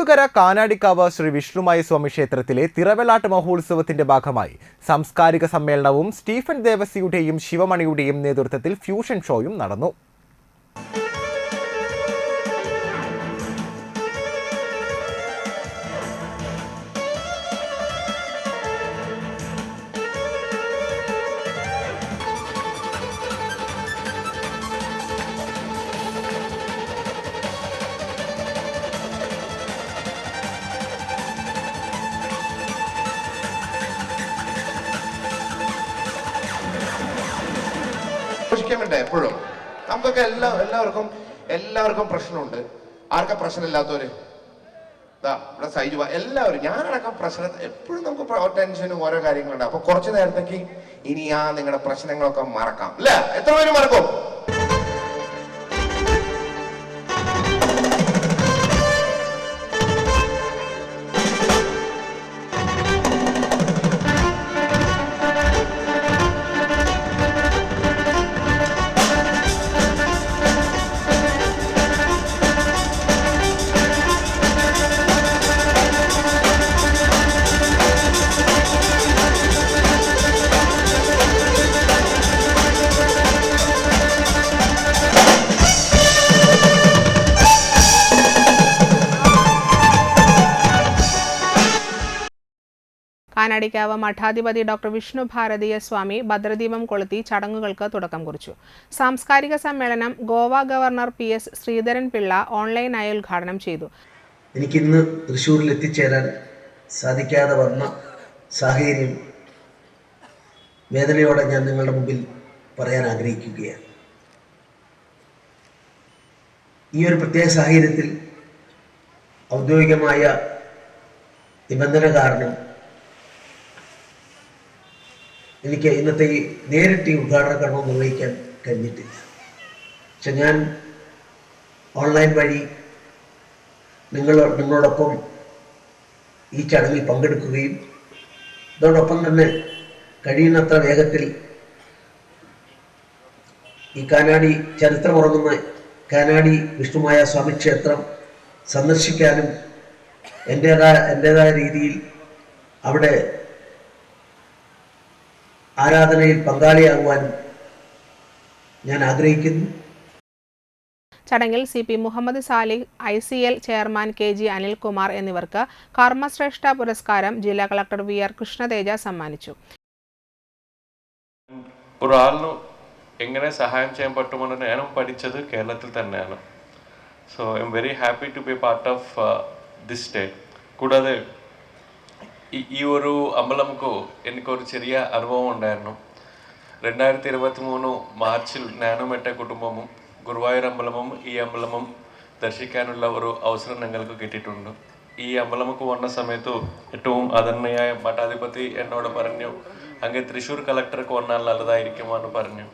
മുട്ടുകര കാനാടിക്കാവ് ശ്രീ വിഷ്ണുമായി സ്വാമി ക്ഷേത്രത്തിലെ തിറവെള്ളാട്ട് മഹോത്സവത്തിന്റെ ഭാഗമായി സാംസ്കാരിക സമ്മേളനവും സ്റ്റീഫൻ ദേവസിയുടെയും ശിവമണിയുടെയും നേതൃത്വത്തിൽ ഫ്യൂഷൻ ഷോയും നടന്നു. ആഘോഷിക്കാൻ വേണ്ട എപ്പോഴും. നമുക്കൊക്കെ എല്ലാ എല്ലാവർക്കും എല്ലാവർക്കും പ്രശ്നമുണ്ട്. ആർക്കാ പ്രശ്നമില്ലാത്തവര്? ഇവിടെ സൈജു എല്ലാവരും ഞാനടക്കം പ്രശ്ന എപ്പോഴും നമുക്ക് ടെൻഷനും ഓരോ കാര്യങ്ങളുണ്ട്. അപ്പൊ കുറച്ചു നേരത്തേക്ക് ഇനി ആ നിങ്ങളുടെ പ്രശ്നങ്ങളൊക്കെ മറക്കാം. അല്ലേ എത്ര പേര് മറക്കും? കാനാടിക്കാവ് മഠാധിപതി ഡോക്ടർ വിഷ്ണു ഭാരതീയ സ്വാമി ഭദ്രദീപം കൊളുത്തി ചടങ്ങുകൾക്ക് തുടക്കം കുറിച്ചു. സാംസ്കാരിക സമ്മേളനം Goa governor P S Sreedharan Pillai ഓൺലൈനായി ഉദ്ഘാടനം ചെയ്തു. എനിക്കിന്ന് തൃശ്ശൂരിൽ എത്തിച്ചേരാൻ സാധിക്കാതെ വന്ന സാഹചര്യം വേദനയോടെ ഞാൻ നിങ്ങളുടെ മുമ്പിൽ പറയാൻ ആഗ്രഹിക്കുകയാണ്. ഈ ഒരു പ്രത്യേക സാഹചര്യത്തിൽ ഔദ്യോഗികമായ നിബന്ധന കാരണം എനിക്ക് ഇന്നത്തെ ഈ നേരിട്ട് ഈ ഉദ്ഘാടന കർമ്മം നിർവഹിക്കാൻ കഴിഞ്ഞിട്ടില്ല. പക്ഷെ ഞാൻ ഓൺലൈൻ വഴി നിങ്ങൾ നിങ്ങളോടൊപ്പം ഈ ചടങ്ങിൽ പങ്കെടുക്കുകയും അതോടൊപ്പം തന്നെ കഴിയുന്നത്ര വേഗത്തിൽ ഈ കാനാടി ചരിത്രമുറങ്ങുന്ന കാനാടി വിഷ്ണുമായ സ്വാമി ക്ഷേത്രം സന്ദർശിക്കാനും എന്റേതായ എന്റേതായ രീതിയിൽ അവിടെ ആരാധനയിൽ പങ്കാളിയാകുവാനും ഞാൻ ആഗ്രഹിക്കുന്നു. ചടങ്ങിൽ C P Muhammad Salih I C L chairman K G Anilkumar എന്നിവർക്ക് കർമ്മശ്രേഷ്ഠ പുരസ്കാരം ജില്ലാ കളക്ടർ വി ആർ കൃഷ്ണതേജ സമ്മാനിച്ചു. ഒരാളിന് എങ്ങനെ സഹായം ചെയ്യാൻ പറ്റുമെന്ന് ഞാനും പഠിച്ചത് കേരളത്തിൽ തന്നെയാണ്. So I am very happy to be part of this day കൂടാതെ ഈ- ഒരു അമ്പലമുക്ക് എനിക്കൊരു ചെറിയ അനുഭവം ഉണ്ടായിരുന്നു. രണ്ടായിരത്തി ഇരുപത്തി മൂന്ന് മാർച്ചിൽ നാനോമെറ്റ കുടുംബവും ഗുരുവായൂർ അമ്പലമും ഈ അമ്പലമും ദർശിക്കാനുള്ള ഒരു അവസരം ഞങ്ങൾക്ക് കിട്ടിയിട്ടുണ്ട്. ഈ അമ്പലമുക്ക് വന്ന സമയത്ത് ഏറ്റവും ആദരണീയായ മഠാധിപതി എന്നോട് പറഞ്ഞു അങ്ങ് തൃശ്ശൂർ കളക്ടർക്ക് വന്നാൽ നല്ലതായിരിക്കുമെന്ന് പറഞ്ഞു.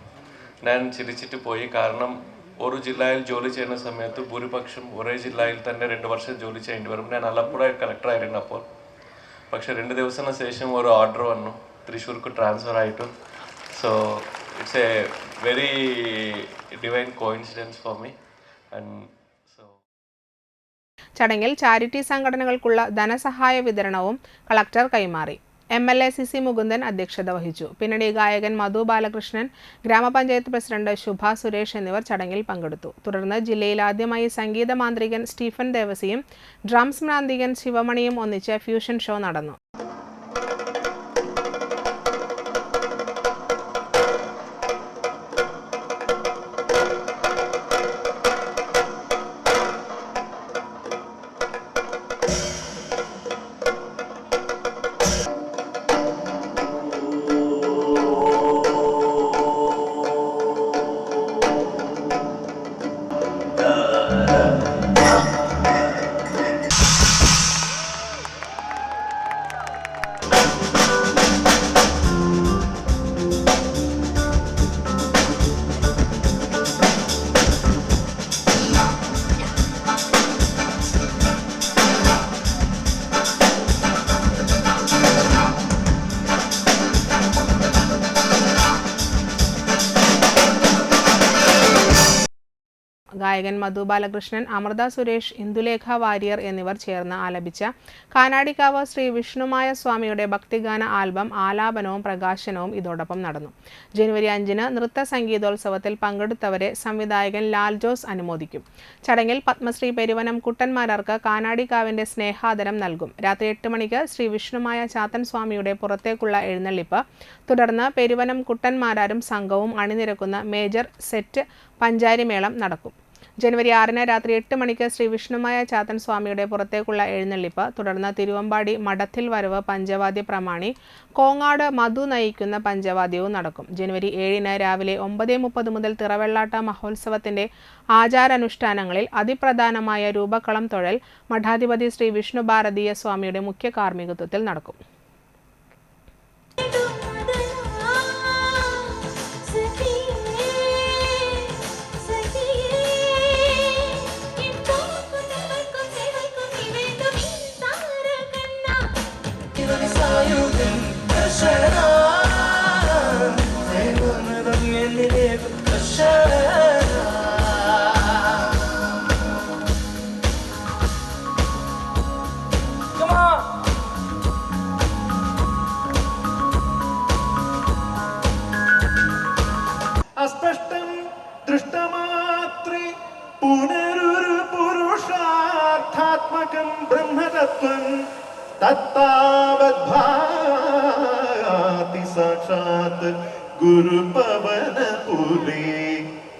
ഞാൻ ചിരിച്ചിട്ട് പോയി. കാരണം ഒരു ജില്ലയിൽ ജോലി ചെയ്യുന്ന സമയത്ത് ഭൂരിപക്ഷം ഒരേ ജില്ലയിൽ തന്നെ രണ്ട് വർഷം ജോലി ചെയ്യേണ്ടി വരും. ഞാൻ ആലപ്പുഴ കളക്ടറായിരുന്നു അപ്പോൾ. പക്ഷെ രണ്ട് ദിവസത്തിന് ശേഷം ഒരു ഓർഡർ വന്നു. തൃശ്ശൂർക്ക് ട്രാൻസ്ഫർ ആയിട്ട്. So it's a very divine coincidence for me and ചടങ്ങിൽ ചാരിറ്റി സംഘടനകൾക്കുള്ള ധനസഹായ വിതരണവും കളക്ടർ കൈമാറി. M L A C C Mukundan അധ്യക്ഷത വഹിച്ചു. പിന്നണി ഗായകൻ മധു ബാലകൃഷ്ണൻ ഗ്രാമപഞ്ചായത്ത് പ്രസിഡന്റ് ശുഭ സുരേഷ് എന്നിവർ ചടങ്ങിൽ പങ്കെടുത്തു. തുടർന്ന് ജില്ലയിൽ ആദ്യമായി സംഗീത മാന്ത്രികൻ സ്റ്റീഫൻ ദേവസിയും ഡ്രംസ് മാന്ത്രികൻ ശിവമണിയും ഒന്നിച്ച് ഫ്യൂഷൻ ഷോ നടന്നു. ഗായകൻ മധു ബാലകൃഷ്ണൻ അമൃത സുരേഷ് ഇന്ദുലേഖ വാര്യർ എന്നിവർ ചേർന്ന് ആലപിച്ച കാനാടിക്കാവ് ശ്രീ വിഷ്ണുമായ സ്വാമിയുടെ ഭക്തിഗാന ആൽബം ആലാപനവും പ്രകാശനവും ഇതോടൊപ്പം നടന്നു. ജനുവരി അഞ്ചിന് നൃത്ത സംഗീതോത്സവത്തിൽ പങ്കെടുത്തവരെ സംവിധായകൻ ലാൽ ജോസ് അനുമോദിക്കും. ചടങ്ങിൽ പത്മശ്രീ പെരുവനം കുട്ടന്മാരാർക്ക് കാനാടിക്കാവിന്റെ സ്നേഹാദരം നൽകും. രാത്രി എട്ട് മണിക്ക് ശ്രീ വിഷ്ണുമായ ചാത്തൻ സ്വാമിയുടെ പുറത്തേക്കുള്ള എഴുന്നള്ളിപ്പ്. തുടർന്ന് പെരുവനം കുട്ടന്മാരാരും സംഘവും അണിനിരക്കുന്ന മേജർ സെറ്റ് പഞ്ചാരിമേളം നടക്കും. ജനുവരി ആറിന് രാത്രി എട്ട് മണിക്ക് ശ്രീ വിഷ്ണുമായ ചാത്തൻ സ്വാമിയുടെ പുറത്തേക്കുള്ള എഴുന്നള്ളിപ്പ് തുടർന്ന് തിരുവമ്പാടി മഠത്തിൽ വരവ് പഞ്ചവാദ്യ പ്രമാണി കോങ്ങാട് മധു നയിക്കുന്ന പഞ്ചവാദ്യവും നടക്കും. ജനുവരി ഏഴിന് രാവിലെ ഒമ്പത് മുപ്പത് മുതൽ തിറവെള്ളാട്ട മഹോത്സവത്തിന്റെ ആചാരാനുഷ്ഠാനങ്ങളിൽ അതിപ്രധാനമായ രൂപക്കളം തൊഴൽ മഠാധിപതി ശ്രീ വിഷ്ണു ഭാരതീയ സ്വാമിയുടെ മുഖ്യ കാർമ്മികത്വത്തിൽ നടക്കും. अस्पष्टं दृष्टमातृ पुनरुपुरुषार्थात्मकं ब्रह्मतत्त्वं तत्तावद्ध्वाति साक्षात् गुरुपवनपुरी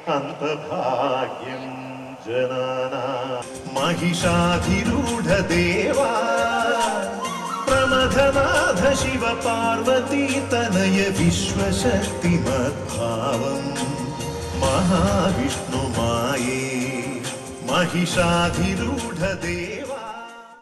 अन्तभाग्यं जना महिषाधिरूढदेवा। प्रमथनाथ शिव पार्वती तनय विश्वशक्तिमद्भावम् महाविष्णुमाये महिषाधिरूढदेवा।